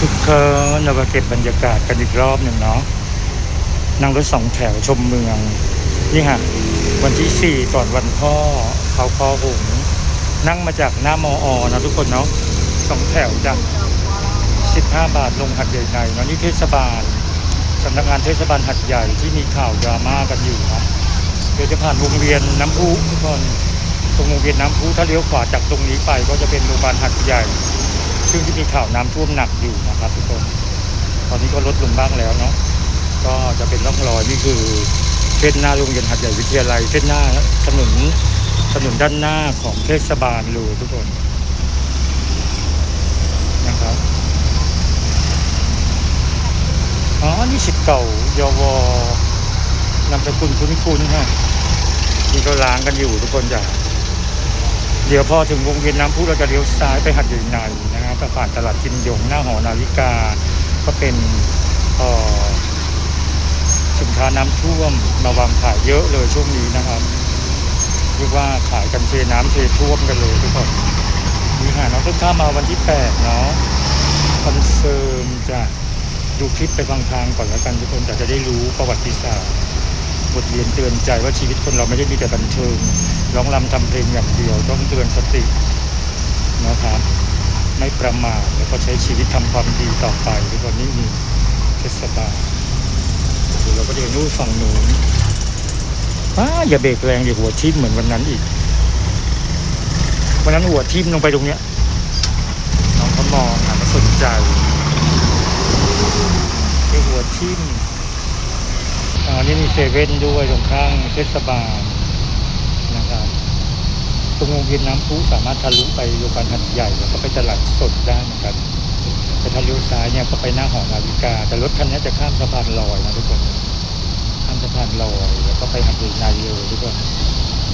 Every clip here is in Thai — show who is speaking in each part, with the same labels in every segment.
Speaker 1: ทุกคนเรามาเก็บบรรยากาศกันอีกรอบหนึ่งเนาะนั่งรถสองแถวชมเมือง นี่ฮะ วันที่สี่ก่อนวันพ่อเขาคอหงนั่งมาจากหน้ามออนะทุกคนเนาะสองแถวจ้ะสิบห้าบาทลงหัดใหญ่ในเนาะนี่เทศบาลสำนักงานเทศบาลหัดใหญ่ที่มีข่าวดราม่ากันอยู่นะเดี๋ยวจะผ่านวงเวียนน้ำพุทุกคนตรงวงเวียนน้ำพุถ้าเลี้ยวขวาจากตรงนี้ไปก็จะเป็นโรงพยาบาลหัดใหญ่ ซึ่งที่มีข่าวน้ำท่วมหนักอยู่นะครับทุกคน ตอนนี้ก็ลดลงบ้างแล้วเนาะ ก็จะเป็นร่องรอยนี่คือเส้นหน้าโรงเรียนหัดใหญ่วิทยาลัยเส้นหน้าถนนถนนด้านหน้าของเทศบาลเลยทุกคนนะครับ อ๋อ นี่สิทธิ์เก่ายวนามสกุลคุ้นๆฮะนี่ก็ล้างกันอยู่ทุกคนจ้ะ เดี๋ยวพอถึงวงเวียนน้ำพุเราจะเลี้ยวซ้ายไปหัดใหญ่ในนะครับผ่านตลาดกินยงหน้าหอนาฬิกา ก็เป็นอ่อสินค้าน้ำท่วมมาวางขายเยอะเลยช่วงนี้นะครับเรียกว่าขายกันเทน้ำเทท่วมกันเลยทุกคนนี่ค่ะน้องต้นข้ามาวันที่แปดเนาะคอนเฟิร์มจะดูคลิปไปฟังทางก่อนแล้วกันทุกคนแต่จะได้รู้ประวัติศาสตร์ บทเรียนเตือนใจว่าชีวิตคนเราไม่ได้มีแต่บันเทิงร้องรำทำเพลงอย่างเดียว ต้องเตือนสตินะครับไม่ประมาทแล้วก็ใช้ชีวิตทำความดีต่อไปทุกคนนี่มีเทศบาลเดี๋ยวเราก็เดินนู่นฝั่งนู้นอ้าอย่าเบรกแรงเดี๋ยวหัวทิ่มเหมือนวันนั้นอีกวันนั้นหัวทิ่มลงไปตรงเนี้ยน้องเขามองหันมาสนใจเดี๋ยวหัวทิ่ม อ่านี่มีเซเว่นด้วยตรงข้างเทศบาลนะครับตรงวงเวียนน้ำพุสามารถทะลุไปโยาบาลหัดใหญ่ แล้วก็ไปตลาดสดได้นะครับแต่ถ้าเลี้ยวซ้ายเนี่ยก็ไปหน้าหอนาฬิกา แต่รถคันนี้จะข้ามสะพานลอยนะทุกคนข้ามสะพานลอยแล้วก็ไปหัดใหญ่เลยทุกคน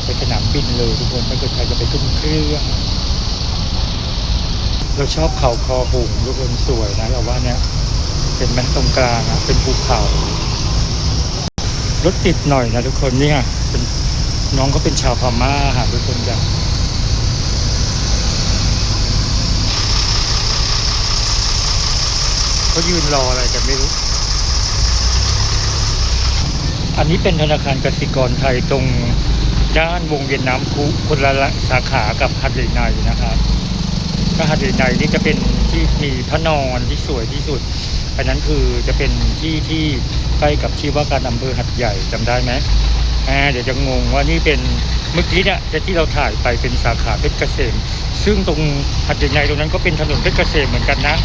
Speaker 1: ไปสนามบินเลยทุกคนถ้าเกิดใครจะไปขึ้นเครื่องเราชอบเขาคอหุงทุกคนสวยนะเราว่าเนี่ยเป็นแม่ตรงกลางอะเป็นภูเขา รถติดหน่อยนะทุกคนเนี่ยเป็นน้องเขาเป็นชาวพม่าหาทุกคนจ้ะเขายืนรออะไรกันไม่รู้ อันนี้เป็นธนาคารกสิกรไทยตรงด้านวงเวียนน้ำพุคนละละสาขากับหัดใหญ่ในนะครับก็หัดใหญ่ในนี่จะเป็นที่มีพระนอนที่สวยที่สุดอันนั้นคือจะเป็นที่ที่ ใกล้กับที่ว่าการอำเภอหัดใหญ่จำได้ไหมอ่าเดี๋ยวจะงงว่านี่เป็นเมื่อกี้เนี่ยที่เราถ่ายไปเป็นสาขาเพชรเกษม ซึ่งตรงหัดใหญ่ตรงนั้นก็เป็นถนนเพชรเกษมเหมือนกันนะ